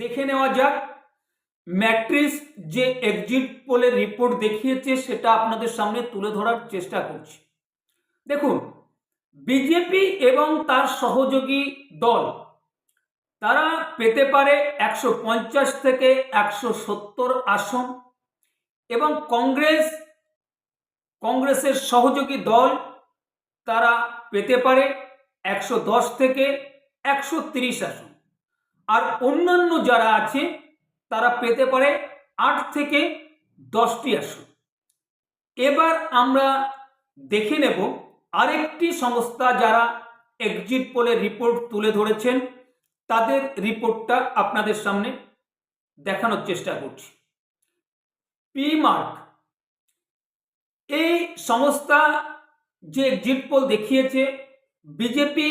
দেখে নেওয়া যাক। ম্যাট্রিক্স যে এক্সিট পোলের রিপোর্ট দেখিয়েছে, সেটা আপনাদের সামনে তুলে ধরার চেষ্টা করছি। দেখুন, বিজেপি এবং তার সহযোগী দল, তারা পেতে পারে একশো পঞ্চাশ থেকে একশো সত্তর আসন এবং কংগ্রেস, কংগ্রেসের সহযোগী দল তারা পেতে পারে একশো দশ থেকে একশো তিরিশ আসন। আর অন্যান্য যারা আছে, তারা পেতে পারে আট থেকে দশটি আসন। এবার আমরা দেখে নেব আরেকটি সংস্থা যারা এক্সিট পোলের রিপোর্ট তুলে ধরেছেন। তাদের রিপোর্টটা আপনাদের সামনে দেখানোর চেষ্টা করছি। পি মার্ক এই সংস্থা যে এক্সিট পোল দেখিয়েছে, বিজেপি